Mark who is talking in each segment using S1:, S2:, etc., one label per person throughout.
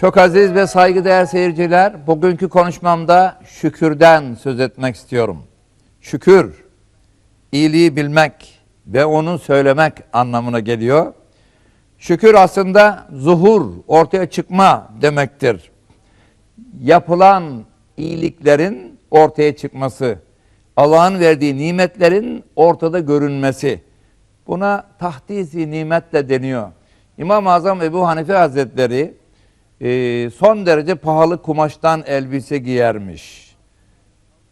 S1: Çok aziz ve saygıdeğer seyirciler, bugünkü konuşmamda şükürden söz etmek istiyorum. Şükür, iyiliği bilmek ve onu söylemek anlamına geliyor. Şükür aslında zuhur, ortaya çıkma demektir. Yapılan iyiliklerin ortaya çıkması, Allah'ın verdiği nimetlerin ortada görünmesi. Buna tahdisi nimet de deniyor. İmam-ı Azam Ebu Hanife Hazretleri e, son derece pahalı kumaştan elbise giyermiş.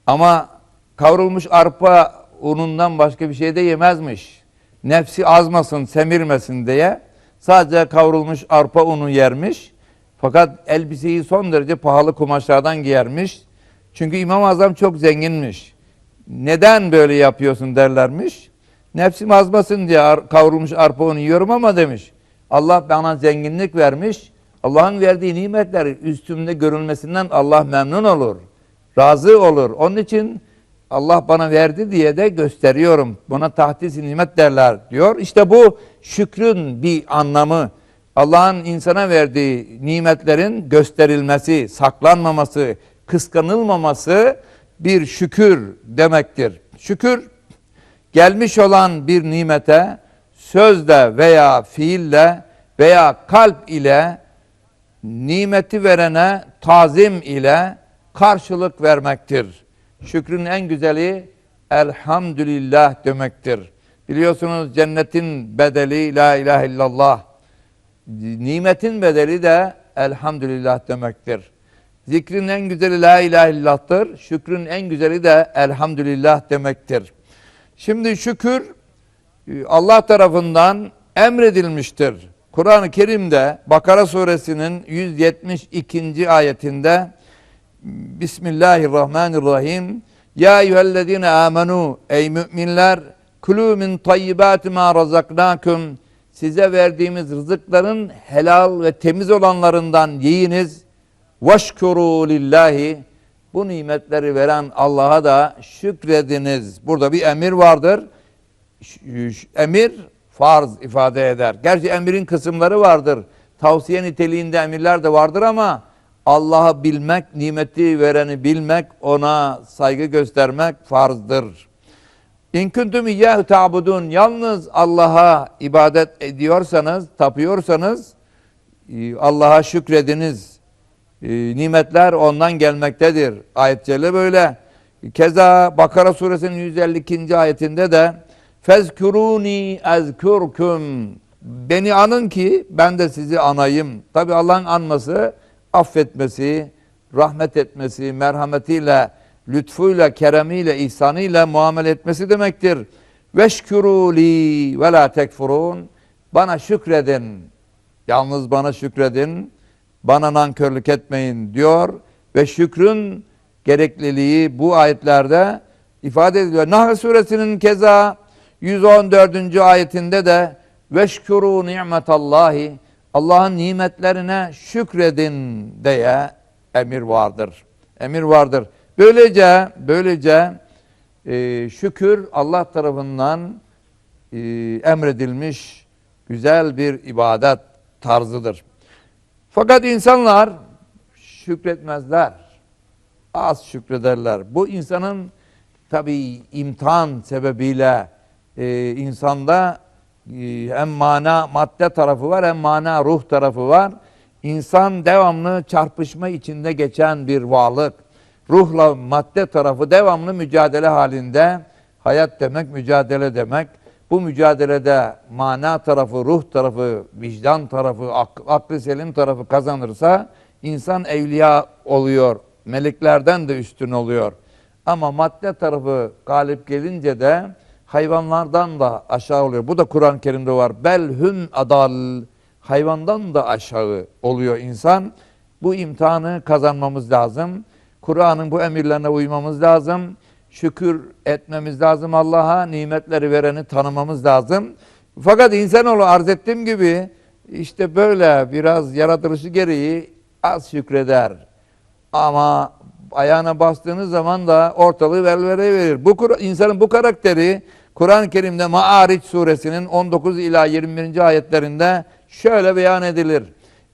S1: Ama kavrulmuş arpa unundan başka bir şey de yemezmiş. Nefsi azmasın, semirmesin diye sadece kavrulmuş arpa unu yermiş. Fakat elbiseyi son derece pahalı kumaşlardan giyermiş. Çünkü İmam-ı Azam çok zenginmiş. Neden böyle yapıyorsun derlermiş. Nefsim azmasın diye kavrulmuş arpa unu yiyorum ama demiş. Allah bana zenginlik vermiş. Allah'ın verdiği nimetler üstümde görülmesinden Allah memnun olur. Razı olur. Onun için Allah bana verdi diye de gösteriyorum. Buna tahdis nimet derler diyor. İşte bu şükrün bir anlamı. Allah'ın insana verdiği nimetlerin gösterilmesi, saklanmaması, kıskanılmaması bir şükür demektir. Şükür gelmiş olan bir nimete sözle veya fiille veya kalp ile nimeti verene tazim ile karşılık vermektir. Şükrün en güzeli elhamdülillah demektir. Biliyorsunuz cennetin bedeli la ilahe illallah. Nimetin bedeli de elhamdülillah demektir. Zikrin en güzeli la ilahe illallah'tır. Şükrün en güzeli de elhamdülillah demektir. Şimdi şükür e, Allah tarafından emredilmiştir. Kur'an-ı Kerim'de Bakara suresinin 172. ayetinde Bismillahirrahmanirrahim Ya eyyühellezine amenu ey müminler kulü min tayyibati ma razaknakum size verdiğimiz rızıkların helal ve temiz olanlarından yiyiniz veşkuru lillahi bu nimetleri veren Allah'a da şükrediniz. Burada bir emir vardır. Emir farz ifade eder. Gerçi emirin kısımları vardır. Tavsiye niteliğinde emirler de vardır ama Allah'ı bilmek, nimeti vereni bilmek, ona saygı göstermek farzdır. İn kuntum iyyâhu ta'budun. Yalnız Allah'a ibadet ediyorsanız, tapıyorsanız e, Allah'a şükrediniz. E, Nimetler ondan gelmektedir. Ayet böyle. Keza Bakara suresinin 152. ayetinde de Fezkuruni ezkurkum. Beni anın ki ben de sizi anayım. Tabi Allah'ın anması, affetmesi, rahmet etmesi, merhametiyle, lütfuyla, keremiyle, ihsanıyla muamele etmesi demektir. Veşkuru li ve la tekfurun. Bana şükredin. Yalnız bana şükredin. Bana nankörlük etmeyin diyor ve şükrün gerekliliği bu ayetlerde ifade ediliyor. Nahl suresinin keza 114. ayetinde de veşkuru nimetallahi Allah'ın nimetlerine şükredin diye emir vardır. Emir vardır. Böylece böylece e, şükür Allah tarafından e, emredilmiş güzel bir ibadet tarzıdır. Fakat insanlar şükretmezler. Az şükrederler. Bu insanın tabi imtihan sebebiyle e, insanda e, hem mana madde tarafı var hem mana ruh tarafı var. İnsan devamlı çarpışma içinde geçen bir varlık. Ruhla madde tarafı devamlı mücadele halinde. Hayat demek mücadele demek. Bu mücadelede mana tarafı, ruh tarafı, vicdan tarafı, ak- aklı selim tarafı kazanırsa insan evliya oluyor. Meleklerden de üstün oluyor. Ama madde tarafı galip gelince de hayvanlardan da aşağı oluyor. Bu da Kur'an-ı Kerim'de var. Belhüm adal. Hayvandan da aşağı oluyor insan. Bu imtihanı kazanmamız lazım. Kur'an'ın bu emirlerine uymamız lazım. Şükür etmemiz lazım Allah'a. Nimetleri vereni tanımamız lazım. Fakat insanoğlu arz ettiğim gibi işte böyle biraz yaratılışı gereği az şükreder. Ama ayağına bastığınız zaman da ortalığı velveleye verir. Bu insanın bu karakteri Kur'an-ı Kerim'de Maariç suresinin 19 ila 21. ayetlerinde şöyle beyan edilir.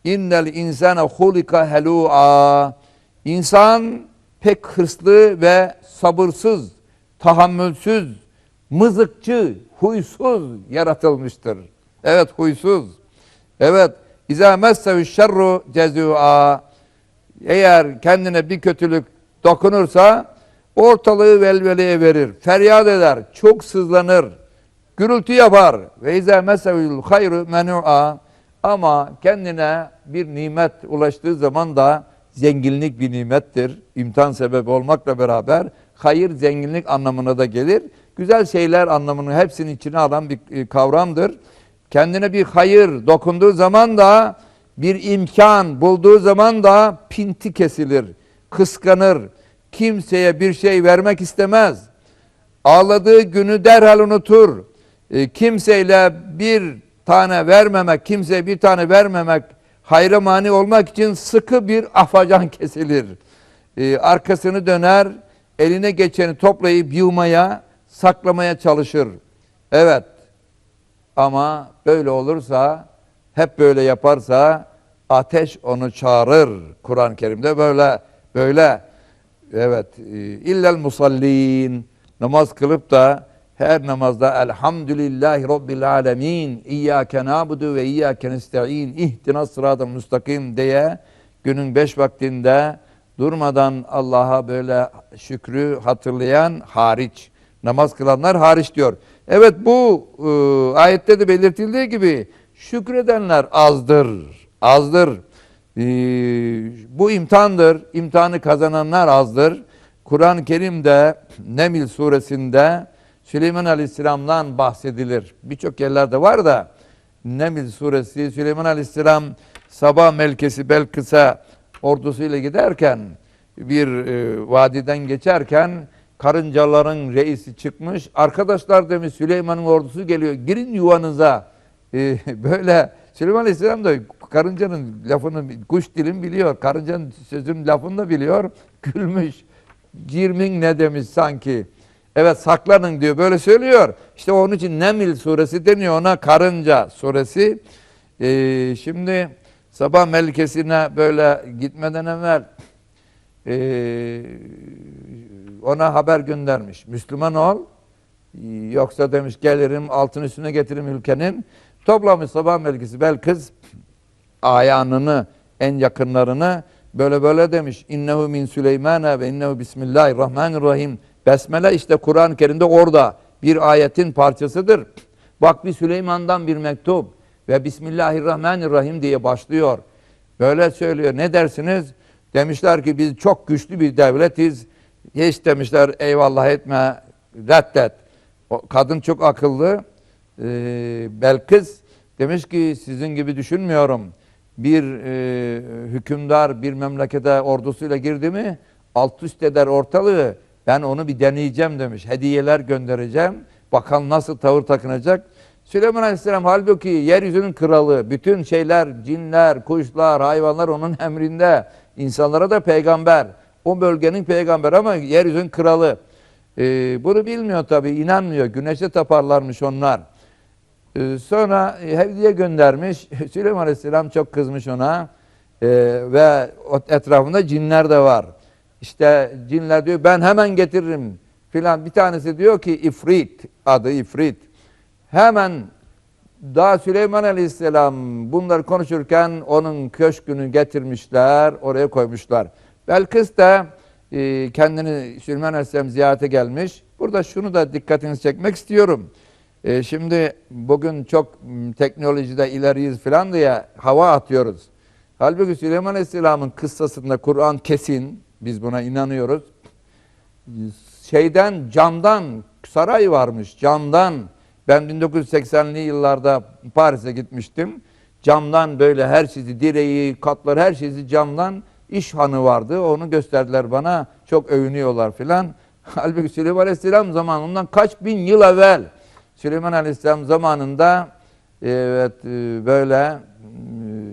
S1: İnnel insane hulika helu'a. İnsan pek hırslı ve sabırsız, tahammülsüz, mızıkçı, huysuz yaratılmıştır. Evet huysuz. Evet. İza messevi şerru cezua. Eğer kendine bir kötülük dokunursa ortalığı velveleye verir. Feryat eder. Çok sızlanır. Gürültü yapar. Ve izâ mesevül hayru menua. Ama kendine bir nimet ulaştığı zaman da zenginlik bir nimettir. İmtihan sebebi olmakla beraber hayır zenginlik anlamına da gelir. Güzel şeyler anlamını hepsinin içine alan bir e, kavramdır. Kendine bir hayır dokunduğu zaman da bir imkan bulduğu zaman da pinti kesilir, kıskanır. Kimseye bir şey vermek istemez. Ağladığı günü derhal unutur. E, kimseyle bir tane vermemek, kimseye bir tane vermemek, hayra mani olmak için sıkı bir afacan kesilir. E, arkasını döner, eline geçeni toplayıp yığmaya, saklamaya çalışır. Evet, ama böyle olursa, hep böyle yaparsa ateş onu çağırır. Kur'an-ı Kerim'de böyle, böyle. Evet, e, illel musallin namaz kılıp da her namazda elhamdülillahi rabbil alemin iyyake na'budu ve iyyake nesta'in ihtinas sıratal müstakim diye günün beş vaktinde durmadan Allah'a böyle şükrü hatırlayan hariç namaz kılanlar hariç diyor. Evet bu e, ayette de belirtildiği gibi şükredenler azdır. Azdır. E, bu imtihandır. İmtihanı kazananlar azdır. Kur'an-ı Kerim'de Nemil suresinde Süleyman Aleyhisselam'dan bahsedilir. Birçok yerlerde var da Nemil suresi Süleyman Aleyhisselam sabah melkesi Belkıs'a ordusuyla giderken bir e, vadiden geçerken karıncaların reisi çıkmış. Arkadaşlar demiş Süleyman'ın ordusu geliyor. Girin yuvanıza. E, böyle Süleyman Aleyhisselam da karıncanın lafını, kuş dilini biliyor. Karıncanın sözünün lafını da biliyor. Gülmüş. Cirmin ne demiş sanki. Evet saklanın diyor. Böyle söylüyor. İşte onun için Nemil suresi deniyor ona karınca suresi. Ee, şimdi sabah melkesine böyle gitmeden evvel ee, ona haber göndermiş. Müslüman ol. Yoksa demiş gelirim altın üstüne getiririm ülkenin. Toplamış sabah melkesi Belkıs ayağını en yakınlarını böyle böyle demiş. İnnehu min Süleymane ve innehu bismillahirrahmanirrahim. Besmele işte Kur'an-ı Kerim'de orada bir ayetin parçasıdır. Bak bir Süleyman'dan bir mektup ve Bismillahirrahmanirrahim diye başlıyor. Böyle söylüyor. Ne dersiniz? Demişler ki biz çok güçlü bir devletiz. Hiç demişler eyvallah etme, reddet. O kadın çok akıllı. Ee, Belkıs demiş ki sizin gibi düşünmüyorum. Bir e, hükümdar bir memlekete ordusuyla girdi mi alt üst eder ortalığı. Ben onu bir deneyeceğim demiş. Hediyeler göndereceğim. Bakalım nasıl tavır takınacak. Süleyman Aleyhisselam halbuki yeryüzünün kralı. Bütün şeyler, cinler, kuşlar, hayvanlar onun emrinde. İnsanlara da peygamber. O bölgenin peygamber ama yeryüzünün kralı. Ee, bunu bilmiyor tabi, inanmıyor. Güneşe taparlarmış onlar. Ee, sonra hediye göndermiş. Süleyman Aleyhisselam çok kızmış ona. Ee, ve etrafında cinler de var. İşte cinler diyor ben hemen getiririm filan. Bir tanesi diyor ki ifrit adı ifrit. Hemen daha Süleyman Aleyhisselam bunları konuşurken onun köşkünü getirmişler, oraya koymuşlar. Belkıs da e, kendini Süleyman Aleyhisselam ziyarete gelmiş. Burada şunu da dikkatinizi çekmek istiyorum. E, şimdi bugün çok teknolojide ileriyiz falan diye hava atıyoruz. Halbuki Süleyman Aleyhisselam'ın kıssasında Kur'an kesin, biz buna inanıyoruz. Şeyden, camdan saray varmış, camdan. Ben 1980'li yıllarda Paris'e gitmiştim. Camdan böyle her şeyi, direği, katlar her şeyi camdan iş hanı vardı. Onu gösterdiler bana. Çok övünüyorlar filan. Halbuki Süleyman Aleyhisselam zamanından kaç bin yıl evvel Süleyman Aleyhisselam zamanında evet böyle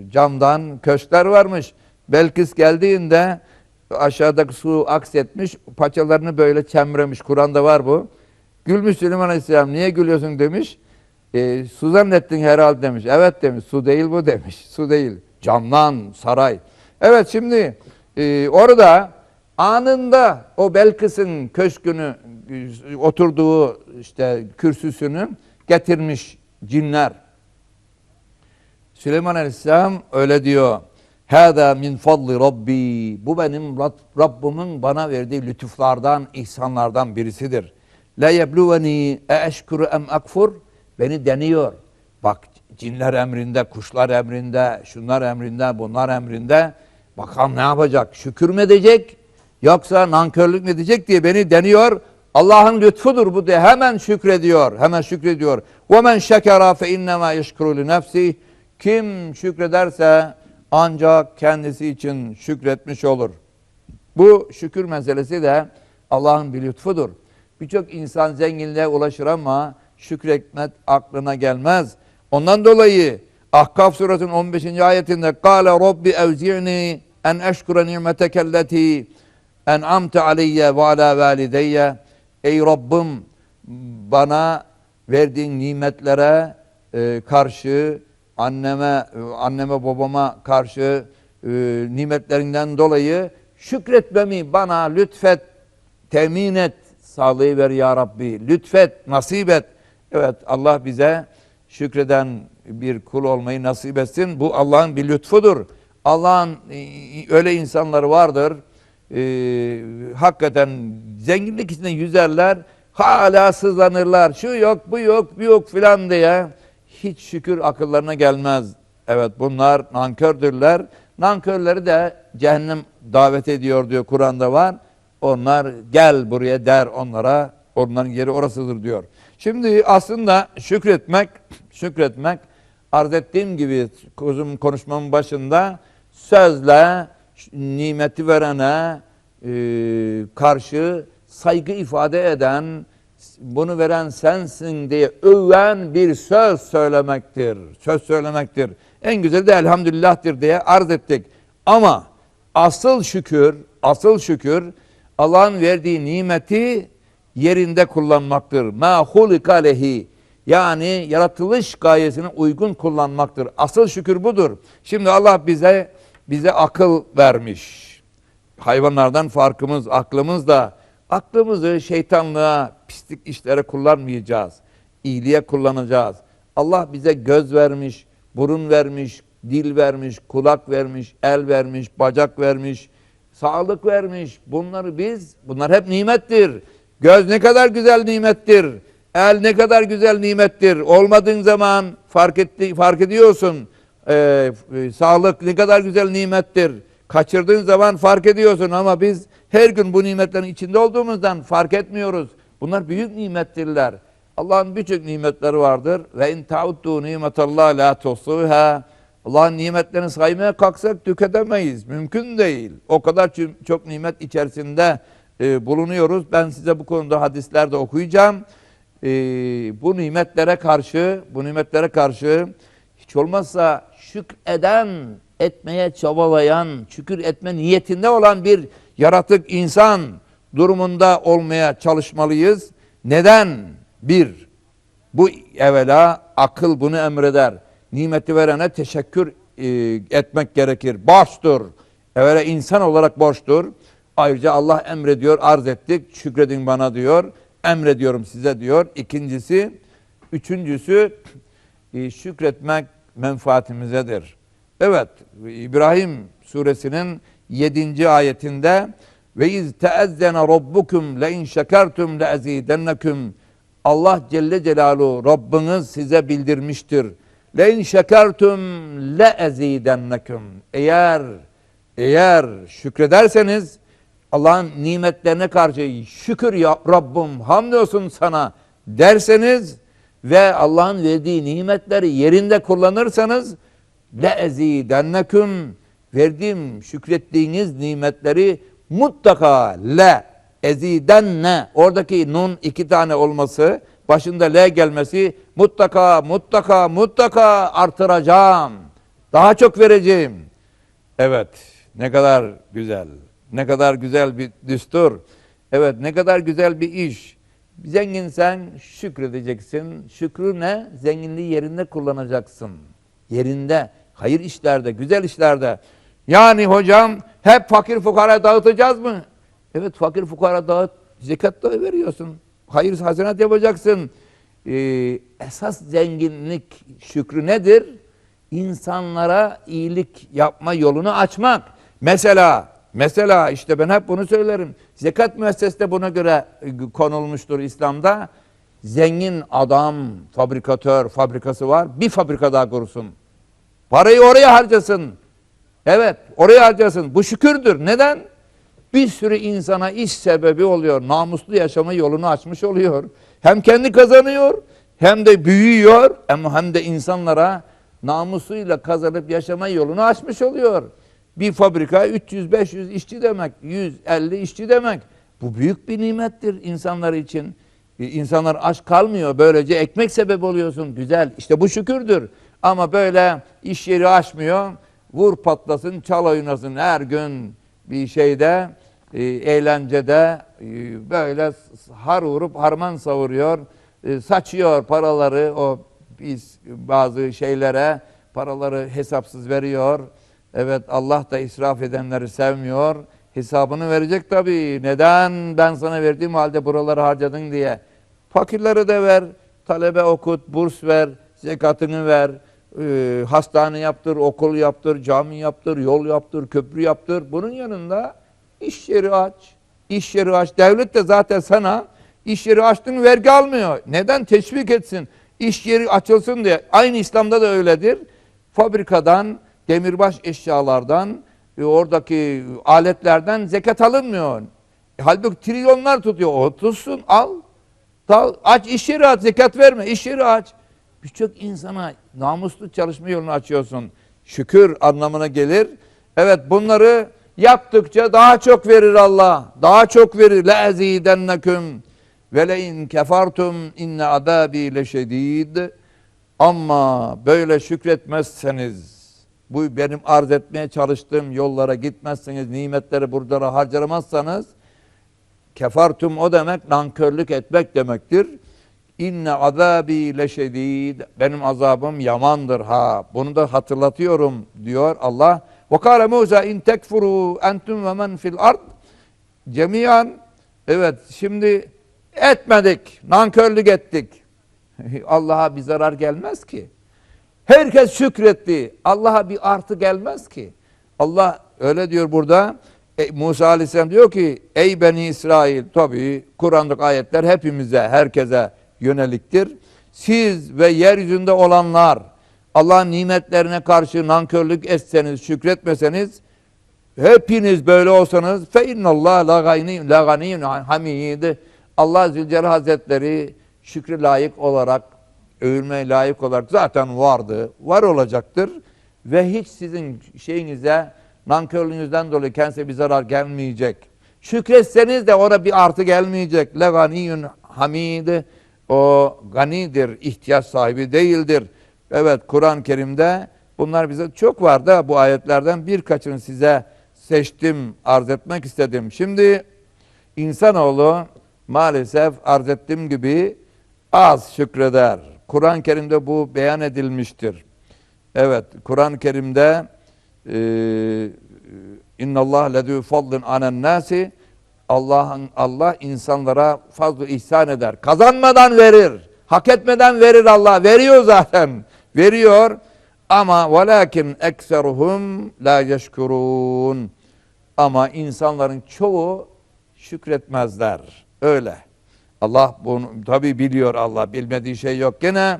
S1: camdan köşkler varmış. Belkıs geldiğinde aşağıdaki su aksetmiş, paçalarını böyle çemremiş. Kur'an'da var bu. Gülmüş Süleyman Aleyhisselam, niye gülüyorsun demiş. E, su zannettin herhalde demiş. Evet demiş, su değil bu demiş. Su değil. camdan saray. Evet şimdi e, orada anında o Belkıs'ın köşkünü e, oturduğu işte kürsüsünü getirmiş cinler. Süleyman Aleyhisselam öyle diyor. Hâdâ min fadli rabbi. Bu benim Rab- Rabbimin bana verdiği lütuflardan, ihsanlardan birisidir. La yebluveni e eşkuru em akfur. Beni deniyor. Bak cinler emrinde, kuşlar emrinde, şunlar emrinde, bunlar emrinde. Bakalım ne yapacak? Şükür mü edecek? Yoksa nankörlük mü edecek diye beni deniyor. Allah'ın lütfudur bu diye hemen şükrediyor. Hemen şükrediyor. وَمَنْ شَكَرَا فَاِنَّمَا يَشْكُرُ لِنَفْسِهِ Kim şükrederse ancak kendisi için şükretmiş olur. Bu şükür meselesi de Allah'ın bir lütfudur. Birçok insan zenginliğe ulaşır ama şükretmek aklına gelmez. Ondan dolayı Ahkaf suresinin 15. ayetinde Kale Rabbi evzi'ni en eşkure ni'metekelleti en'amte aleyye ve ala valideyye Ey Rabbim bana verdiğin nimetlere e, karşı anneme e, anneme babama karşı e, nimetlerinden dolayı şükretmemi bana lütfet temin et sağlayıver ya Rabbi. Lütfet nasip et. Evet Allah bize şükreden bir kul olmayı nasip etsin. Bu Allah'ın bir lütfudur. Allah'ın e, öyle insanları vardır e, hakikaten zenginlik içinde yüzerler hala sızlanırlar şu yok bu yok bu yok filan diye hiç şükür akıllarına gelmez. Evet bunlar nankördürler. Nankörleri de cehennem davet ediyor diyor Kur'an'da var. Onlar gel buraya der onlara. Onların yeri orasıdır diyor. Şimdi aslında şükretmek, şükretmek arz ettiğim gibi kuzum konuşmamın başında sözle nimeti verene e, karşı saygı ifade eden bunu veren sensin diye öven bir söz söylemektir. Söz söylemektir. En güzeli de elhamdülillah'tir diye arz ettik. Ama asıl şükür, asıl şükür Allah'ın verdiği nimeti yerinde kullanmaktır. Ma hulika lehi. Yani yaratılış gayesine uygun kullanmaktır. Asıl şükür budur. Şimdi Allah bize bize akıl vermiş. Hayvanlardan farkımız, aklımız da aklımızı şeytanlığa, pislik işlere kullanmayacağız. İyiliğe kullanacağız. Allah bize göz vermiş, burun vermiş, dil vermiş, kulak vermiş, el vermiş, bacak vermiş, sağlık vermiş. Bunları biz, bunlar hep nimettir. Göz ne kadar güzel nimettir. El ne kadar güzel nimettir. Olmadığın zaman fark etti, fark ediyorsun. E, sağlık ne kadar güzel nimettir. Kaçırdığın zaman fark ediyorsun ama biz her gün bu nimetlerin içinde olduğumuzdan fark etmiyoruz. Bunlar büyük nimettirler. Allah'ın birçok nimetleri vardır. Ve in tauddu nimetallah la tuhsuha. Allah'ın nimetlerini saymaya kalksak tüketemeyiz. Mümkün değil. O kadar çok nimet içerisinde e, bulunuyoruz. Ben size bu konuda hadislerde okuyacağım. E, bu nimetlere karşı, bu nimetlere karşı hiç olmazsa şükreden, etmeye çabalayan, şükür etme niyetinde olan bir yaratık insan durumunda olmaya çalışmalıyız. Neden? Bir, bu evvela akıl bunu emreder. Nimeti verene teşekkür e, etmek gerekir. Borçtur. Evvela insan olarak borçtur. Ayrıca Allah emrediyor, arz ettik. Şükredin bana diyor. Emrediyorum size diyor. İkincisi, üçüncüsü e, şükretmek menfaatimizedir. Evet, İbrahim suresinin 7. ayetinde ve iz teezzene rabbukum le in şekertum le ezidennekum Allah Celle Celaluhu Rabbiniz size bildirmiştir. Le in şekertum le ezidennekum. Eğer eğer şükrederseniz Allah'ın nimetlerine karşı şükür ya Rabbim hamdolsun sana derseniz ve Allah'ın verdiği nimetleri yerinde kullanırsanız ezidenneküm verdiğim şükrettiğiniz nimetleri mutlaka le ezidenne oradaki nun iki tane olması başında le gelmesi mutlaka mutlaka mutlaka artıracağım. Daha çok vereceğim. Evet ne kadar güzel. Ne kadar güzel bir düstur. Evet ne kadar güzel bir iş. Zenginsen şükredeceksin. Şükrü ne? Zenginliği yerinde kullanacaksın. Yerinde. hayır işlerde, güzel işlerde. Yani hocam hep fakir fukara dağıtacağız mı? Evet fakir fukara dağıt, zekat da veriyorsun. Hayır hasenat yapacaksın. Ee, esas zenginlik şükrü nedir? İnsanlara iyilik yapma yolunu açmak. Mesela, mesela işte ben hep bunu söylerim. Zekat müessesesi de buna göre e, konulmuştur İslam'da. Zengin adam, fabrikatör, fabrikası var. Bir fabrika daha kursun. Parayı oraya harcasın. Evet, oraya harcasın. Bu şükürdür. Neden? Bir sürü insana iş sebebi oluyor. Namuslu yaşama yolunu açmış oluyor. Hem kendi kazanıyor, hem de büyüyor, hem de insanlara namusuyla kazanıp yaşama yolunu açmış oluyor. Bir fabrika 300-500 işçi demek, 150 işçi demek. Bu büyük bir nimettir insanlar için. E, İnsanlar aç kalmıyor. Böylece ekmek sebebi oluyorsun. Güzel. İşte bu şükürdür. Ama böyle iş yeri açmıyor. Vur patlasın, çal oynasın her gün bir şeyde, e, eğlencede e, böyle har vurup harman savuruyor. Saçıyor paraları o biz bazı şeylere paraları hesapsız veriyor. Evet Allah da israf edenleri sevmiyor. Hesabını verecek tabii. Neden ben sana verdiğim halde buraları harcadın diye. Fakirleri de ver, talebe okut, burs ver, zekatını ver, e, hastane yaptır, okul yaptır, cami yaptır, yol yaptır, köprü yaptır. Bunun yanında iş yeri aç, iş yeri aç. Devlet de zaten sana iş yeri açtın vergi almıyor. Neden? Teşvik etsin. İş yeri açılsın diye. Aynı İslam'da da öyledir. Fabrikadan, demirbaş eşyalardan, e, oradaki aletlerden zekat alınmıyor. Halbuki trilyonlar tutuyor. O tutsun al. Dal, aç iş yeri aç, zekat verme, iş yeri aç. Birçok insana namuslu çalışma yolunu açıyorsun. Şükür anlamına gelir. Evet bunları yaptıkça daha çok verir Allah. Daha çok verir. Le ezidenneküm ve le in kefartum inne adabi leşedid. Ama böyle şükretmezseniz, bu benim arz etmeye çalıştığım yollara gitmezseniz, nimetleri burada harcamazsanız, kefartum o demek nankörlük etmek demektir. İnne azabi leşedid. Benim azabım yamandır ha. Bunu da hatırlatıyorum diyor Allah. Ve kâle Musa in tekfuru entum ve men fil ard cemiyan. Evet şimdi etmedik. Nankörlük ettik. Allah'a bir zarar gelmez ki. Herkes şükretti. Allah'a bir artı gelmez ki. Allah öyle diyor burada. E, Musa Aleyhisselam diyor ki ey Beni İsrail tabi Kur'an'daki ayetler hepimize herkese yöneliktir. Siz ve yeryüzünde olanlar Allah'ın nimetlerine karşı nankörlük etseniz, şükretmeseniz hepiniz böyle olsanız fe innallah la ganiyyun hamid. Allah Zülcelal Hazretleri şükre layık olarak övülmeye layık olarak zaten vardı, var olacaktır ve hiç sizin şeyinize nankörlüğünüzden dolayı kendisine bir zarar gelmeyecek. Şükretseniz de ona bir artı gelmeyecek. Le ganiyyun hamid. O ganidir, ihtiyaç sahibi değildir. Evet Kur'an-ı Kerim'de bunlar bize çok var da bu ayetlerden birkaçını size seçtim, arz etmek istedim. Şimdi insanoğlu maalesef arz ettiğim gibi az şükreder. Kur'an-ı Kerim'de bu beyan edilmiştir. Evet, Kur'an-ı Kerim'de e, inna Allah ledü fadlin anen nasi Allah'ın Allah insanlara fazla ihsan eder. Kazanmadan verir. Hak etmeden verir Allah. Veriyor zaten. Veriyor. Ama velakin ekseruhum la yeşkurun. Ama insanların çoğu şükretmezler. Öyle. Allah bunu tabi biliyor Allah. Bilmediği şey yok. Gene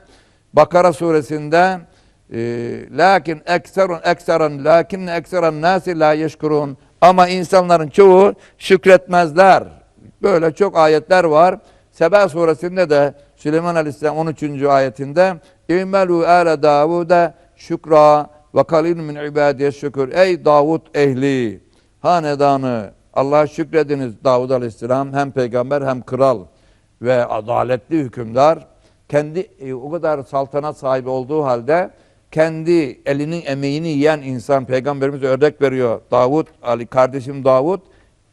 S1: Bakara suresinde e, lakin ekserun ekseran lakin ekseran nasi la yeşkurun. Ama insanların çoğu şükretmezler. Böyle çok ayetler var. Seba suresinde de Süleyman Aleyhisselam 13. ayetinde İmelu ale Davud'a şükra ve kalil min ibadiye şükür. Ey Davud ehli hanedanı Allah'a şükrediniz Davud Aleyhisselam hem peygamber hem kral ve adaletli hükümdar kendi e, o kadar saltanat sahibi olduğu halde kendi elinin emeğini yiyen insan peygamberimiz örnek veriyor. Davud Ali kardeşim Davud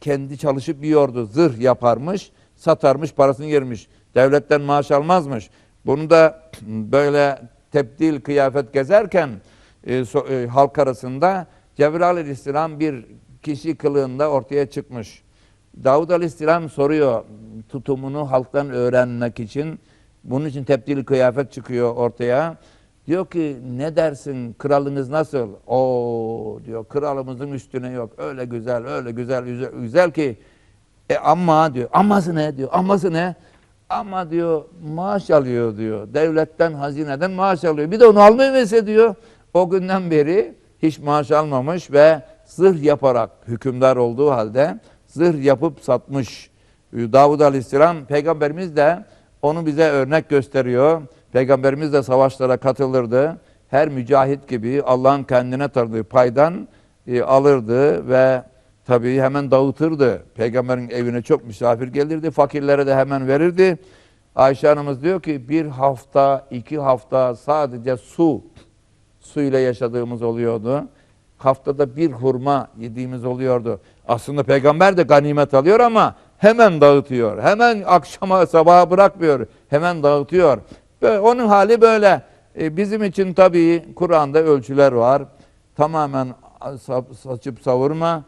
S1: kendi çalışıp yiyordu. Zırh yaparmış, satarmış, parasını yermiş. Devletten maaş almazmış. Bunu da böyle tebdil kıyafet gezerken e, so- e, halk arasında Cebrail aleyhisselam bir kişi kılığında ortaya çıkmış. Davud aleyhisselam soruyor tutumunu halktan öğrenmek için. Bunun için tebdil kıyafet çıkıyor ortaya. Diyor ki ne dersin kralınız nasıl? O diyor kralımızın üstüne yok. Öyle güzel, öyle güzel, güzel, güzel ki e ama diyor. Aması ne diyor? Aması ne? Ama diyor maaş alıyor diyor. Devletten, hazineden maaş alıyor. Bir de onu almıyorsa diyor. O günden beri hiç maaş almamış ve zırh yaparak hükümdar olduğu halde zırh yapıp satmış. Davud Aleyhisselam peygamberimiz de onu bize örnek gösteriyor. Peygamberimiz de savaşlara katılırdı. Her mücahit gibi Allah'ın kendine tanıdığı paydan e, alırdı ve tabii hemen dağıtırdı. Peygamberin evine çok misafir gelirdi. Fakirlere de hemen verirdi. Ayşe Hanımız diyor ki bir hafta, iki hafta sadece su, suyla yaşadığımız oluyordu. Haftada bir hurma yediğimiz oluyordu. Aslında peygamber de ganimet alıyor ama hemen dağıtıyor. Hemen akşama sabaha bırakmıyor. Hemen dağıtıyor. Böyle, onun hali böyle. E, bizim için tabii Kur'an'da ölçüler var. Tamamen sa- saçıp savurma,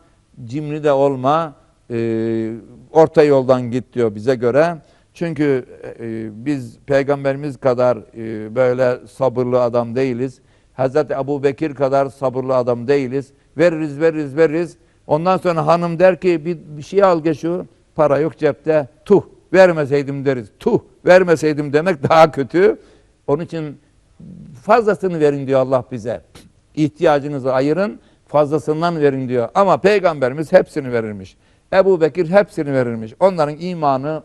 S1: cimri de olma, e, orta yoldan git diyor bize göre. Çünkü e, biz peygamberimiz kadar e, böyle sabırlı adam değiliz. Hazreti Ebu Bekir kadar sabırlı adam değiliz. Veririz, veririz, veririz. Ondan sonra hanım der ki bir, bir şey al geç. Para yok cepte. Tuh vermeseydim deriz. Tuh vermeseydim demek daha kötü. Onun için fazlasını verin diyor Allah bize. İhtiyacınızı ayırın, fazlasından verin diyor. Ama peygamberimiz hepsini verirmiş. Ebu Bekir hepsini verirmiş. Onların imanı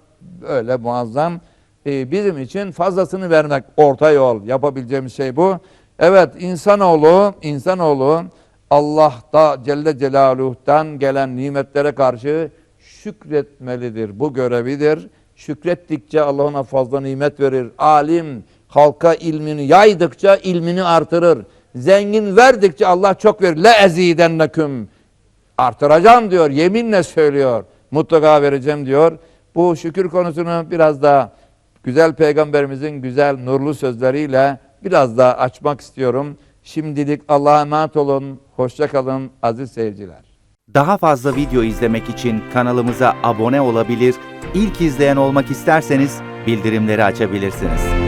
S1: öyle muazzam. Ee, bizim için fazlasını vermek orta yol. Yapabileceğimiz şey bu. Evet insanoğlu, insanoğlu Allah'ta Celle Celaluhu'dan gelen nimetlere karşı şükretmelidir. Bu görevidir. Şükrettikçe Allah ona fazla nimet verir. Alim halka ilmini yaydıkça ilmini artırır. Zengin verdikçe Allah çok verir. Le ezidenneküm. Artıracağım diyor. Yeminle söylüyor. Mutlaka vereceğim diyor. Bu şükür konusunu biraz daha güzel peygamberimizin güzel nurlu sözleriyle biraz daha açmak istiyorum. Şimdilik Allah'a emanet olun. Hoşça kalın aziz seyirciler.
S2: Daha fazla video izlemek için kanalımıza abone olabilir, ilk izleyen olmak isterseniz bildirimleri açabilirsiniz.